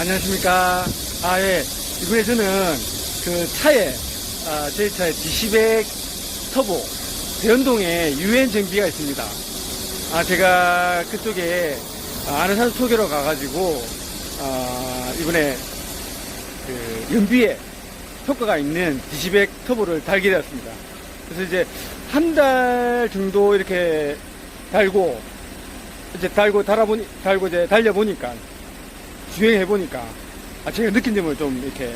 안녕하십니까. 아, 예. 이번에 저는 그 차에, 아, 제 차에 D10백 터보 대연동에 유엔 정비가 있습니다. 아, 제가 그쪽에 아, 아는 사람 소개로 가가지고, 아, 이번에 그 연비에 효과가 있는 D10백 터보를 달게 되었습니다. 그래서 이제 한 달 정도 이렇게 달고, 이제 달고 달아보니, 달고 이제 달려보니까, 주행해보니까, 아, 제가 느낀 점을 좀 이렇게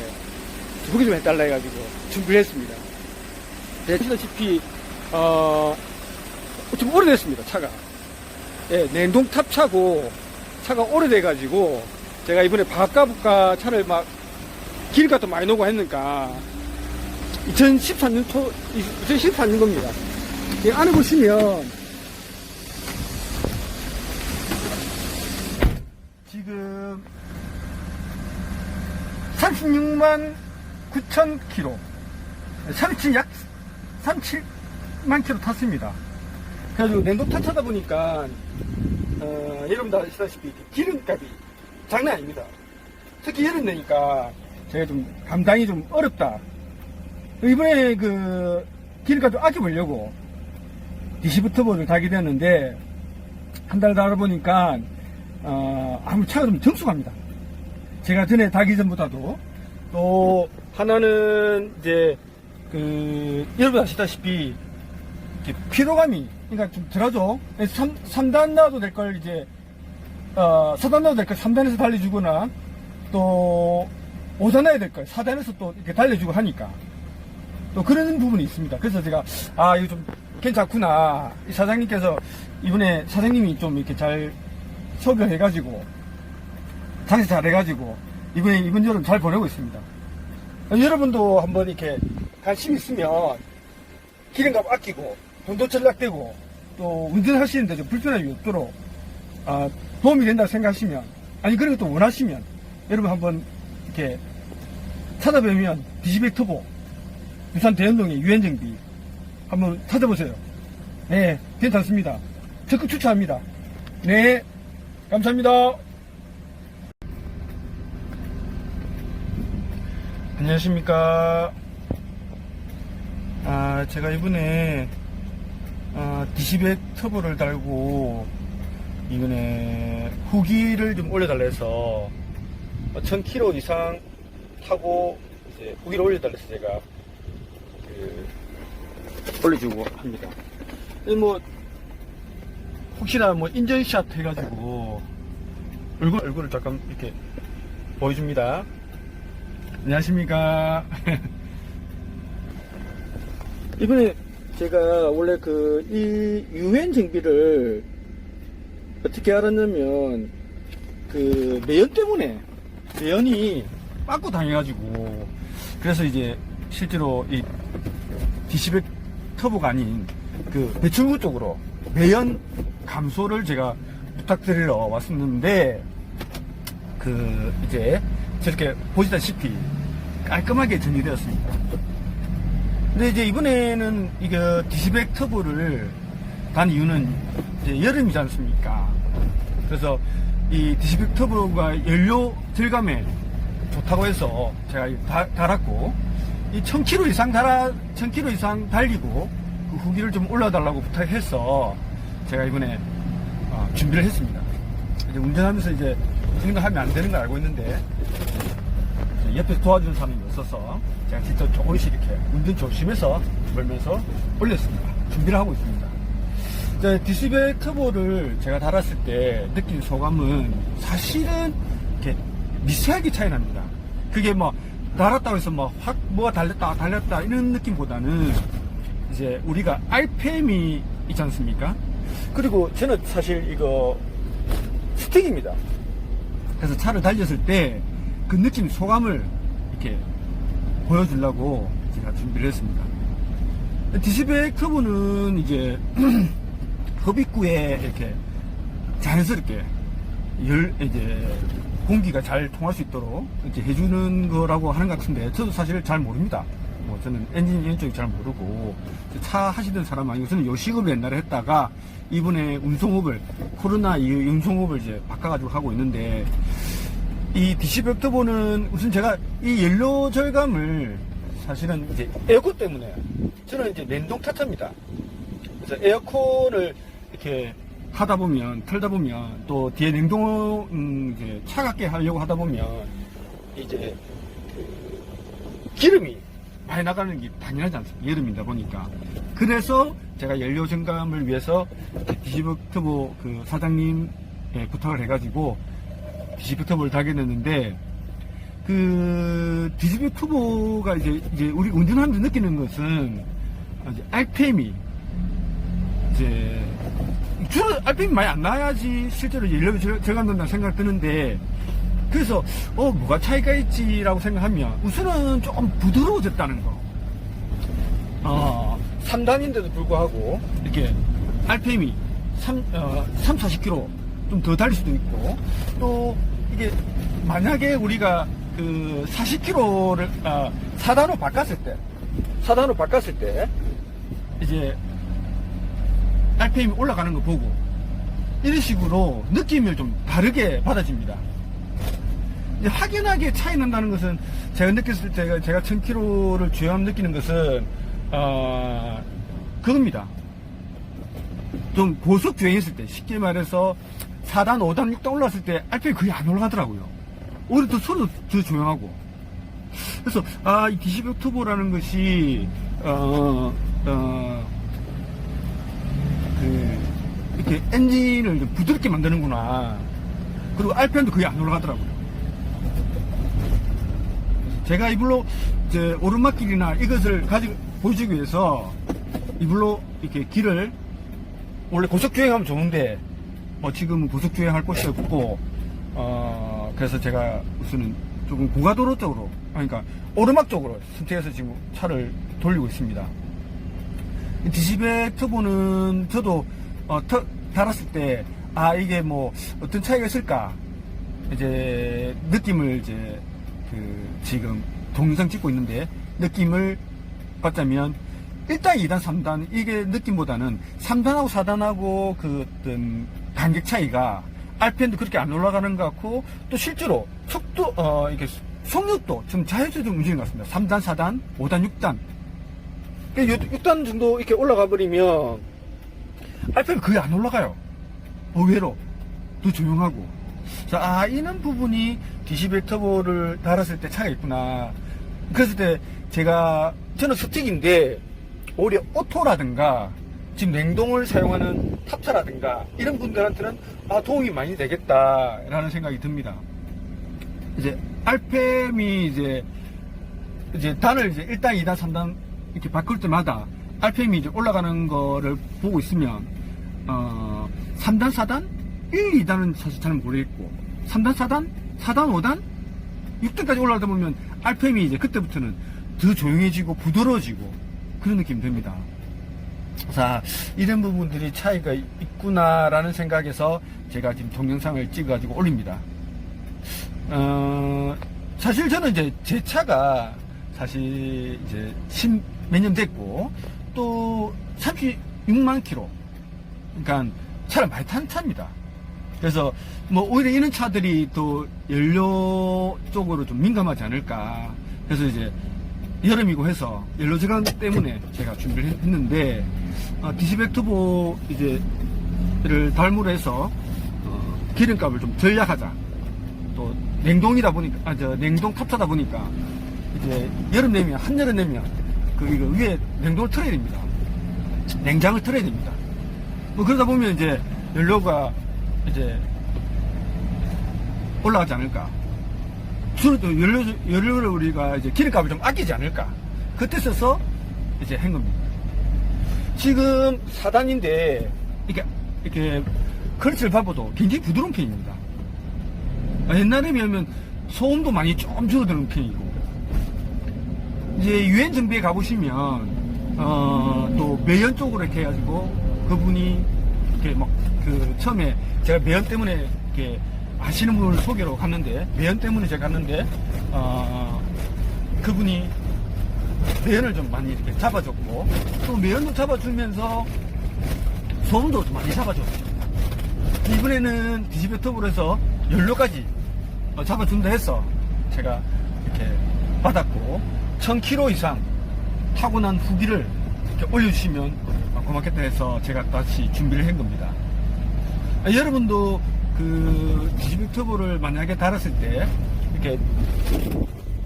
소개 좀 해달라 해가지고 준비를 했습니다. 네, 아시다시피, 어, 좀 오래됐습니다, 차가. 예, 냉동 탑차고, 차가 오래돼가지고, 제가 이번에 바까부까 차를 막, 길가도 많이 놓고 했으니까, 2014년 초, 2014년 겁니다. 이 안에 보시면, 지금, 36만 9천 킬로. 37, 약 37만 킬로 탔습니다. 그래가지고 냉동 타차다 보니까, 어, 여러분들 아시다시피 기름값이 장난 아닙니다. 특히 여름 되니까 제가 좀 감당이 좀 어렵다. 이번에 그 기름값 좀 아껴보려고 디시브터보를 달게 됐는데 한 달 달아 보니까 어, 아무 차가 좀 정숙합니다. 제가 전에 달기 전보다도 또 하나는 이제 그 여러분 아시다시피 피로감이 그러니까 좀 덜하죠. 3, 3단 놔도 될 걸 이제 어, 4단 놔도 될 걸 3단에서 달려주거나 또 5단 놔야 될 걸 4단에서 또 이렇게 달려주고 하니까 또 그런 부분이 있습니다. 그래서 제가 아 이거 좀 괜찮구나. 이 사장님께서 이번에 사장님이 좀 이렇게 잘 소개해가지고 장사 잘 해가지고 이번에 이번 여름 잘 보내고 있습니다. 여러분도 한번 이렇게 관심 있으면 기름값 아끼고 돈도 절약되고 또 운전하시는데 좀 불편함이 없도록 아, 도움이 된다 생각하시면 아니 그런 것도 원하시면 여러분 한번 이렇게 찾아뵈면 디지백 터보 부산 대연동의 유엔정비 한번 찾아보세요. 네, 괜찮습니다. 적극 추천합니다. 네, 감사합니다. 안녕하십니까. 아, 제가 이번에, 아, 디시백 터보를 달고, 이번에 후기를 좀 올려달라 해서, 1000km 이상 타고, 이제 후기를 올려달라 해서 제가, 그, 올려주고 합니다. 이 뭐, 혹시나 뭐 인증샷 해가지고, 얼굴, 얼굴을 잠깐 이렇게 보여줍니다. 안녕하십니까. 이번에 제가 원래 그, 이 유엔 정비를 어떻게 알았냐면, 그, 매연 때문에, 매연이 빠꾸 당해가지고, 그래서 이제 실제로 이 디시백 터보가 아닌 그 배출구 쪽으로 매연 감소를 제가 부탁드리러 왔었는데, 그, 이제 저렇게 보시다시피 깔끔하게 정리되었습니다. 근데 이제 이번에는 이게 디시백 터보를 단 이유는 여름이지 않습니까? 그래서 이 디시백 터보가 연료 절감에 좋다고 해서 제가 다, 달았고 이 1000km 이상 달아 1000km 이상 달리고 그 후기를 좀 올려달라고 부탁해서 제가 이번에 어, 준비를 했습니다. 이제 운전하면서 이제 이 정도 하면 안 되는 걸 알고 있는데 옆에서 도와주는 사람이 없어서 제가 직접 조금씩 이렇게 운전 조심해서 걸면서 올렸습니다. 준비를 하고 있습니다. 이제 디스백 터보를 제가 달았을 때 느낀 소감은 사실은 이렇게 미세하게 차이 납니다. 그게 뭐 달았다고 해서 뭐확 뭐가 달렸다 달렸다 이런 느낌보다는 이제 우리가 RPM이 있지 않습니까? 그리고 저는 사실 이거 스틱입니다. 그래서 차를 달렸을 때 그 느낌 소감을 이렇게 보여주려고 제가 준비를 했습니다. 디스백 터보는 이제 흡입구에 이렇게 자연스럽게 열 이제 공기가 잘 통할 수 있도록 이제 해주는 거라고 하는 것 같은데 저도 사실 잘 모릅니다. 뭐 저는 엔진 이런 쪽이 잘 모르고 차 하시던 사람 아니고 저는 요식업을 옛날에 했다가 이번에 운송업을 코로나 이후 운송업을 이제 바꿔가지고 하고 있는데 이 DC100 터보는 우선 제가 이 연료 절감을 사실은 이제 에어컨 때문에 저는 이제 냉동 타차입니다. 그래서 에어컨을 이렇게 하다 보면 틀다 보면 또 뒤에 냉동 음, 차갑게 하려고 하다 보면 이제 그 기름이 많이 나가는 게 당연하지 않습니까? 여름이다 보니까. 그래서 제가 연료 증감을 위해서 디지브 터보 그 사장님 에 부탁을 해가지고 디지브 터보를 됐는데 그 디지브 터보가 이제 이제 우리 운전하면서 느끼는 것은 이제 RPM이 이제 주로 RPM이 많이 안 나야지 실제로 연료비 절- 절감된다는 생각 드는데 그래서 어 뭐가 차이가 있지라고 생각하면 우선은 조금 부드러워졌다는 거. 어 3단인데도 불구하고 이렇게 RPM이 3, 어, 3, 40km 좀 더 달릴 수도 있고 또 이게 만약에 우리가 그 40km를 아, 4단으로 바꿨을 때 4단으로 바꿨을 때 이제 RPM이 올라가는 거 보고 이런 식으로 느낌을 좀 다르게 받아집니다. 확연하게 차이 난다는 것은 제가 느꼈을 때 제가 1000km를 주행하면 느끼는 것은 어 그겁니다. 좀 고속 주행했을 때 쉽게 말해서 4단, 5단, 6단 올랐을 때 RPM이 거의 안 올라가더라고요. 오히려 더 소리도 더 조용하고. 그래서 아, 이 DC100 투보라는 것이 어, 어, 그 이렇게 엔진을 좀 부드럽게 만드는구나. 그리고 RPM도 거의 안 올라가더라고요. 제가 이불로 이제 오르막길이나 이것을 가지고 보여주기 위해서 이불로 이렇게 길을 원래 고속 주행하면 좋은데 뭐 지금은 고속 주행할 곳이 없고 어 그래서 제가 우선은 조금 고가도로 쪽으로 그러니까 오르막 쪽으로 선택해서 지금 차를 돌리고 있습니다. 디지백 터보는 저도 어, 터, 달았을 때 아 이게 뭐 어떤 차이가 있을까 이제 느낌을 이제 그 지금 동영상 찍고 있는데 느낌을 받자면 1단, 2단, 3단 이게 느낌보다는 3단하고 4단하고 그 어떤 간격 차이가 RPM도 그렇게 안 올라가는 것 같고 또 실제로 속도 어 이게 속력도 좀 자연스럽게 움직이는 것 같습니다. 3단, 4단, 5단, 6단 6단 정도 이렇게 올라가 버리면 RPM 거의 안 올라가요. 의외로 더 조용하고. 자, 아, 이런 부분이 DC100 터보를 달았을 때 차이가 있구나. 그랬을 때 제가, 저는 스틱인데, 오히려 오토라든가, 지금 냉동을 사용하는 탑차라든가, 이런 분들한테는, 아, 도움이 많이 되겠다라는 생각이 듭니다. 이제, RPM이 이제, 이제 단을 이제 1단, 2단, 3단 이렇게 바꿀 때마다 RPM이 이제 올라가는 거를 보고 있으면, 어, 3단, 4단? 1, 2단은 사실 잘 모르겠고, 3단, 4단? 4단, 5단? 6단까지 올라가다 보면 RPM이 이제 그때부터는 더 조용해지고 부드러워지고 그런 느낌이 듭니다. 자, 이런 부분들이 차이가 있구나라는 생각에서 제가 지금 동영상을 찍어가지고 올립니다. 어, 사실 저는 이제 제 차가 사실 이제 십몇 년 됐고 또 36만 킬로 그러니까 차를 많이 타는 차입니다. 그래서 뭐 오히려 이런 차들이 또 연료 쪽으로 좀 민감하지 않을까. 그래서 이제 여름이고 해서 연료 절감 때문에 제가 준비를 했는데 어, 디시백 투보 이제를 달무로 해서 어, 기름값을 좀 절약하자. 또 냉동이다 보니까 아 저 냉동 탑차다 보니까 이제 여름 내면 한여름 내면 그 이거 위에 냉동을 틀어야 됩니다. 냉장을 틀어야 됩니다. 뭐 그러다 보면 이제 연료가 이제 올라가지 않을까. 주로 또 연료, 연료를 우리가 이제 기름값을 좀 아끼지 않을까. 그때 써서 이제 한 겁니다. 지금 4단인데, 이렇게, 이렇게, 클러치를 밟아도 굉장히 부드러운 편입니다. 아, 옛날에 비하면 소음도 많이 좀 줄어드는 편이고, 이제 유엔 정비에 가보시면, 어, 또 매연 쪽으로 이렇게 해가지고, 그분이 이렇게 막, 그, 처음에 제가 매연 때문에 이렇게 아시는 분을 소개로 갔는데, 매연 때문에 제가 갔는데, 어, 그분이 매연을 좀 많이 이렇게 잡아줬고, 또 매연도 잡아주면서 소음도 좀 많이 잡아줬고, 이번에는 디지벨톱으로 해서 연료까지 어, 잡아준다 해서 제가 이렇게 받았고 1000km 이상 타고 난 후기를 이렇게 올려주시면 어, 고맙겠다 해서 제가 다시 준비를 한 겁니다. 아, 여러분도 그 디지빅 터보를 만약에 달았을 때 이렇게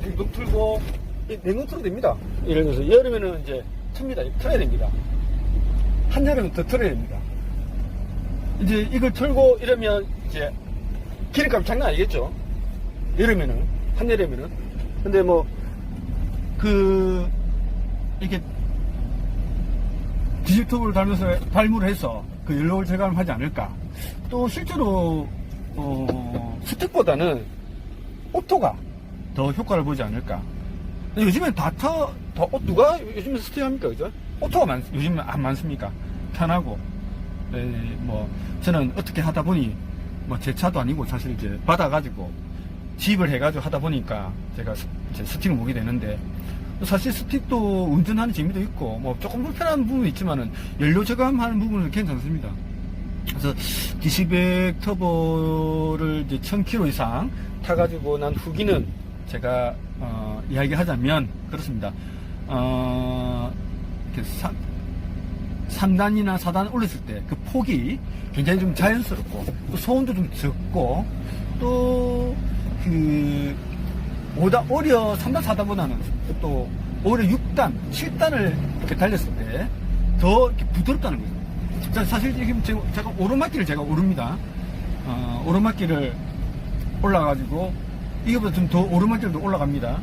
냉동 틀고 이 냉동 틀어도 됩니다. 예를 들어서 여름에는 이제 틉니다. 틀어야 됩니다. 한여름은 더 틀어야 됩니다. 이제 이걸 틀고 이러면 이제 기름값 장난 아니겠죠? 여름에는 한여름에는 근데 뭐 그 이렇게 디지털을 달면서 발물을 해서 그 연료를 절감을 하지 않을까 또 실제로 어 스틱보다는 오토가 더 효과를 보지 않을까 요즘엔 다타 더 어, 누가 요즘에 스틱 합니까 그죠? 오토가 많, 요즘은 안 많습니까? 편하고 네, 뭐 저는 어떻게 하다 보니 뭐 제 차도 아니고 사실 이제 받아가지고 집을 해가지고 하다 보니까 제가 스- 이제 스틱을 모게 되는데 사실 스틱도 운전하는 재미도 있고 뭐 조금 불편한 부분이 있지만은 연료 절감하는 부분은 괜찮습니다. 그래서 DC100 터보를 이제 1000km 이상 타가지고 난 후기는 제가 어, 이야기하자면 그렇습니다. 어, 이렇게 사- 3단이나 4단 올렸을 때 그 폭이 굉장히 좀 자연스럽고 또 소음도 좀 적고 또그 5단 오히려 3단 4단보다는 또 오히려 6단 7단을 이렇게 달렸을 때 더 부드럽다는 거죠 자, 사실 지금 제가, 오르막길을 제가 오릅니다 어, 오르막길을 올라가지고 이거보다 좀 더 오르막길도 올라갑니다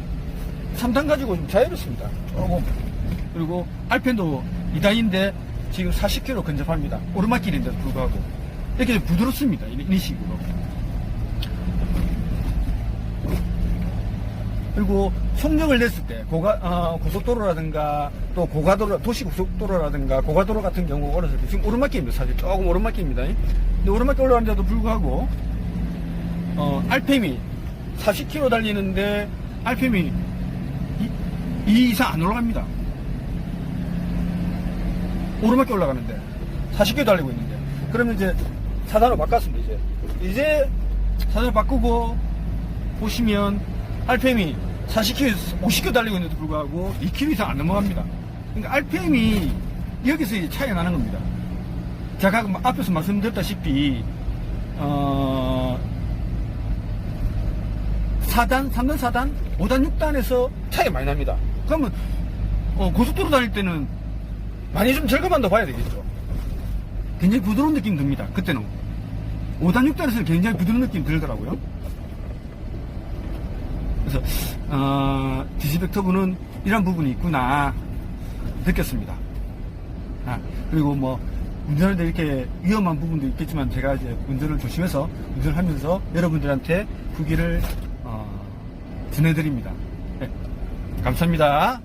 3단 가지고 좀 자유롭습니다 조금 그리고 알펜도 2단인데 지금 40km 근접합니다. 오르막길인데도 불구하고. 이렇게 좀 부드럽습니다. 이런 식으로. 그리고 속력을 냈을 때 고가, 어, 고속도로라든가 또 고가도로, 도시 고속도로라든가 고가도로 같은 경우 어렸을 때 지금 오르막길입니다. 사실 조금 오르막길입니다. 근데 오르막길 올라가는데도 불구하고 어, RPM이 40km 달리는데 RPM이 2, 2 이상 안 올라갑니다. 오르막길 올라가는데 40개 달리고 있는데 그러면 이제 사단으로 바꿨습니다 이제 이제 사단을 바꾸고 보시면 RPM이 40km 50km 달리고 있는데도 불구하고 2km 이상 안 넘어갑니다 그러니까 RPM이 여기서 차이가 나는 겁니다 제가 앞에서 말씀드렸다시피 어 4단, 3단, 4단, 5단, 6단에서 차이가 많이 납니다 그러면 어, 고속도로 다닐 때는 많이 좀 절감한다 봐야 되겠죠. 굉장히 부드러운 느낌 듭니다. 그때는. 5단, 6단에서는 굉장히 부드러운 느낌 들더라고요. 그래서, 어, 디지백 터브는 이런 부분이 있구나, 느꼈습니다. 아, 그리고 뭐, 운전할 때 이렇게 위험한 부분도 있겠지만 제가 이제 운전을 조심해서 운전을 하면서 여러분들한테 후기를, 어, 전해드립니다. 네, 감사합니다.